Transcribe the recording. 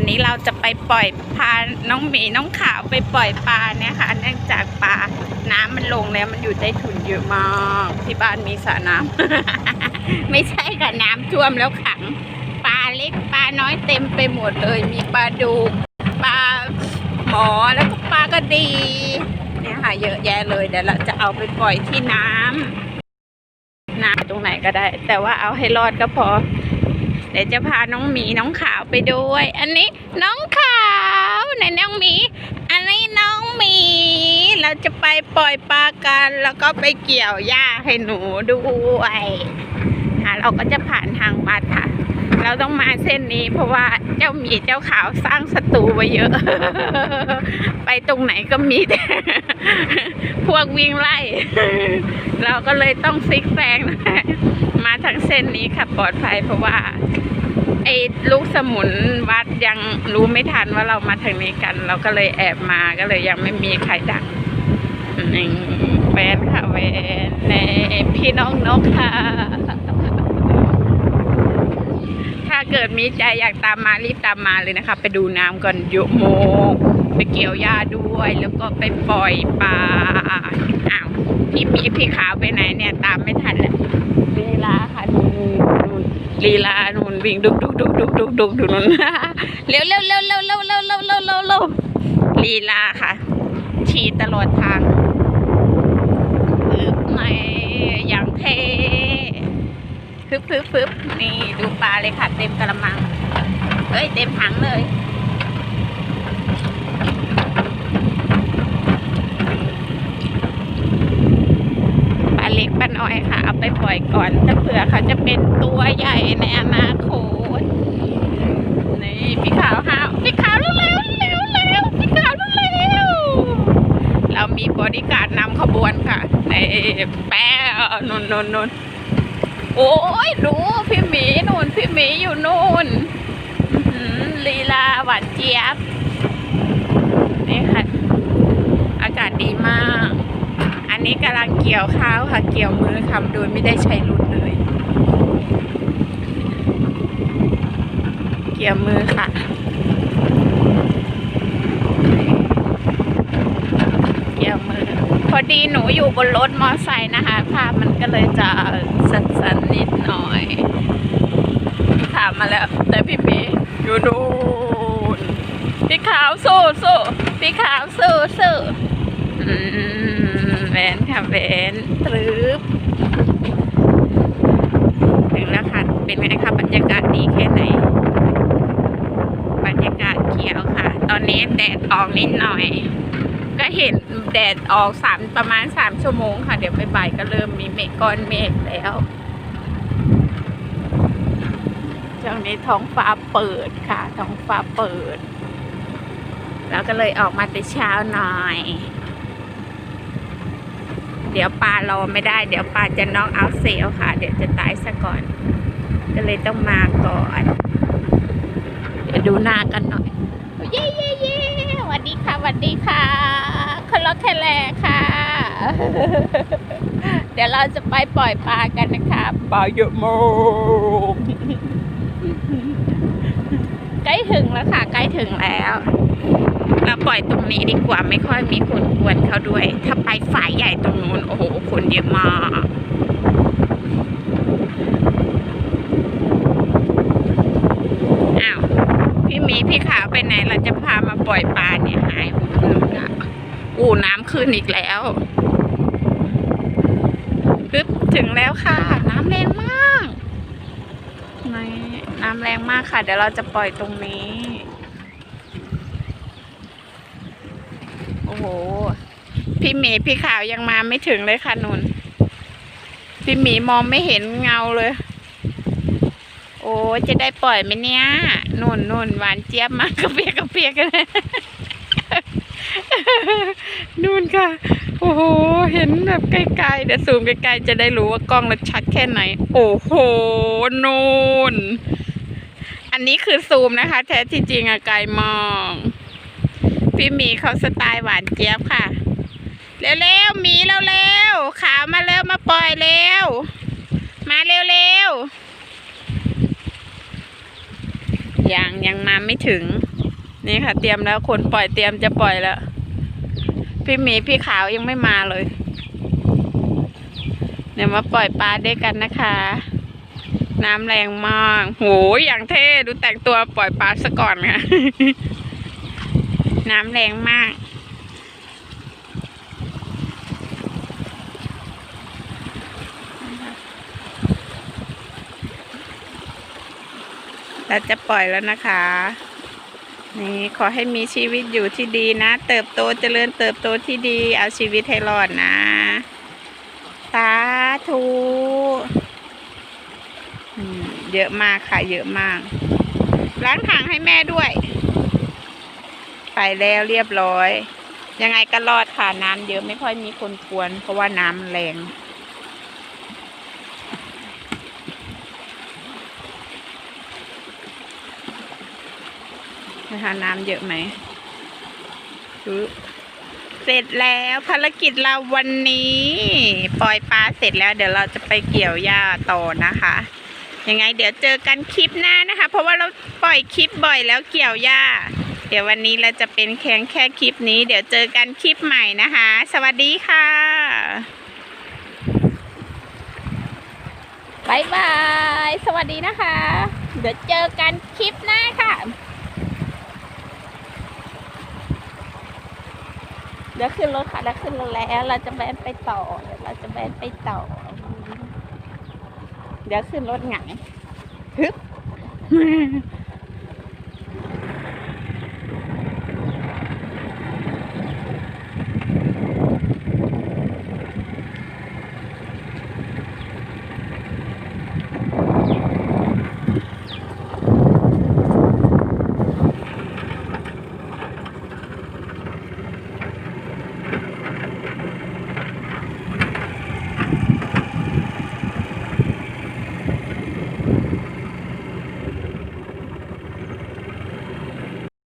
วันนี้เราจะไปปล่อยพาน้องหมีน้องขาวไปปล่อยปลาเนี่ยค่ะเนื่องจากปลาน้ำมันลงแล้วมันอยู่ใต้ถุนเยอะมากที่บ้านมีสระน้ำไม่ใช่ค่ะน้ำท่วมแล้วขัง ปลาเล็กปลาน้อยเต็มไปหมดเลย มีปลาดุกปลาหมอแล้วก็ปลากระดีเนี่ยค่ะเยอะแยะเลยเดี๋ยวเราจะเอาไปปล่อยที่น้ำน้ำตรงไหนก็ได้ แต่ว่าเอาให้รอดก็พอ เดี๋ยวจะพาน้องหมีน้องขาวไปด้วย อันนี้น้องขาวไหนน้องหมี อันนี้น้องหมี เราจะไปปล่อยปลากัน แล้วก็ไปเกี่ยวหญ้าให้หนูด้วยค่ะเราก็จะผ่านทางบัดค่ะ เราต้องมาเส้นนี้ เพราะว่าเจ้าหมีเจ้าขาวสร้างศัตรูไว้เยอะ ไปตรงไหนก็มีแต่พวกวิ่งไล่ เราก็เลยต้องซิกแซงนะ มาทางเส้นนี้ค่ะปลอดภัยเพราะว่าไอ้ลูกสมุนวัดยังรู้ไม่ทันว่าเรามาทางนี้กัน เราก็เลยแอบมาก็เลยยังไม่มีใครดักแฟนค่ะแฟนในพี่น้องนกค่ะ ถ้าเกิดมีใจอยากตามมารีบตามมาเลยนะคะ ไปดูน้ำก่อนเยอะโมงไปเกี่ยวหญ้าด้วย แล้วก็ไปปล่อยปลาอ้าวพี่พี่พี่ขาวไปไหนเนี่ย ตามไม่ทันแล้ว ลีลาค่ะดูนูนลีลานูนวิ่งดุกดุกดุกดุกดุกดุกดูนูนเร็วเร็วเร็วเร็วเร็วเร็วเร็วเร็วเร็วเร็วลีลาค่ะขี่ตลอดทางอึบในอย่างเท่ฟึบฟึบฟึบนี่ดูปลาเลยค่ะ เต็มกระมัง เฮ้ย เต็มถังเลย ปลาเล็กปลาน้ อยค่ะ เอาไปปล่อยก่อนถ้าเผื่อเขาจะเป็นตัวใหญ่ในอนาคต นี่พี่ขาวหาวพี่ขาวเร็วเร็วเร็วเร็วพี่ขาวเร็วเร็วเรามีบริการนำขบวนค่ะ ในแป้นนนนนโอ้ยดูพี่หมีนู่นพี่หมีอยู่นู่นลีลาหวานเจี๊ยบนี่ค่ะ อากาศดีมาก อั นี้กำลังเกี่ยวข้าวค่ะเกี่ยวมือทำโดยไม่ได้ใช้รุ่นเลย เกี่ยวมือค่ะ เกี่ยวมือ พอดีหนูอยู่บนรถมอไซค์นะคะ ภาพมันก็เลยจะสั่นๆนิดหน่อยถามมาแล้ว แต่พี่ปีอยู่ดูนพี่ขาวสู้สู้พี่ขาวสู้สู้อืม วนค่ะแหวนตรึบถึงแล้วค่ะเป็นไงคะบรรยากาศดีแค่ไหน บรรยากาศเขียวค่ะ ตอนนี้แดดออกนิดหน่อย ก็เห็นแดดออกสามประมาณสามชั่วโมงค่ะ เดี๋ยวบ่ายๆก็เริ่มมีเมฆก้อนเมฆแล้วช่วงนี้ท้องฟ้าเปิดค่ะ ท้องฟ้าเปิด แล้วก็เลยออกมาแต่เช้าหน่อย เดี๋ยวปลารอไม่ได้ เดี๋ยวปลาจะน็อกเอาเซลค่ะ เดี๋ยวจะตายซะก่อน ก็เลยต้องมาก่อน เดี๋ยวดูหน้ากันหน่อย เย้เย้เย้สวัสดีค่ะสวัสดีค่ะคลอแคลแลค่ะ เดี๋ยวเราจะไปปล่อยปลากันนะคะปลาเยอะมากใกล้ถึงแล้วค่ะ ใกล้ถึงแล้วเราปล่อยตรงนี้ดีกว่าไม่ค่อยมีคนกวนเขาด้วย ถ้าไปฝ่ายใหญ่ต นโอ้โหคนเยอะมากอ้าวพี่มีพี่ขาวไปไหนเราจะพามาปล่อยปลาเนี่ยหายนู่นละอู้น้ำขึ้นอีกแล้วปึ๊บถึงแล้วค่ะ น้ำแรงมากนี่น้ำแรงมากค่ะ เดี๋ยวเราจะปล่อยตรงนี้ โอ้โห พี่หมีพี่ขาวยังมาไม่ถึงเลยค่ะนุนพี่หมีมองไม่เห็นเงาเลย โอ้จะได้ปล่อยไหมเนี่ยนุนนุนหวานเจี๊ยบมากกระเปียกกระเปียกกันเลยนู่นค่ะ โอ้โห เห็นแบบไกลๆ เดี๋ยวซูมไกลๆ จะได้รู้ว่ากล้องเราชัดแค่ไหน โอ้โห นู่น อันนี้คือซูมนะคะ แท้ที่จริงอะไกลมอง พี่หมีเขาสไตล์หวานเจี๊ยบค่ะ เร็วๆหมีเร็วๆขาวมาเร็วมาปล่อยเร็ว มาเร็วๆยังยังมาไม่ถึง นี่ค่ะ เตรียมแล้วคนปล่อยเตรียมจะปล่อยแล้ว พี่หมีพี่ขาวยังไม่มาเลย เดี๋ยวมาปล่อยปลาด้วยกันนะคะ น้ำแรงมากโหอย่างเท่ดูแต่งตัวปล่อยปลาซะก่อนค่ะ น้ำแรงมาก เราจะปล่อยแล้วนะคะ นี่ขอให้มีชีวิตอยู่ที่ดีนะ เติบโตเจริญเติบโตที่ดี เอาชีวิตให้รอดนะสาธุเยอะมากค่ะ เยอะมาก ล้างถังให้แม่ด้วย ไปแล้วเรียบร้อย ยังไงก็รอดค่ะ น้ำเยอะไม่ค่อยมีคนกวนเพราะว่าน้ำแรง นะคะน้ำเยอะไหมเสร็จแล้วภารกิจเราวันนี้ ปล่อยปลาเสร็จแล้ว เดี๋ยวเราจะไปเกี่ยวหญ้าต่อนะคะยังไง เดี๋ยวเจอกันคลิปหน้านะคะ เพราะว่าเราปล่อยคลิปบ่อยแล้วเกี่ยวหญ้า เดี๋ยววันนี้เราจะเป็นแค่แค่คลิปนี้ เดี๋ยวเจอกันคลิปใหม่นะคะ สวัสดีค่ะบายบาย สวัสดีนะคะ เดี๋ยวเจอกันคลิปหน้าค่ะ เดี๋ยวขึ้นรถค่ะเดี๋ยวขึ้นรถแล้ว เราจะแบนไปต่อเดี๋ยวเราจะแบนไปต่อ เดี๋ยวขึ้นรถไงฮึบ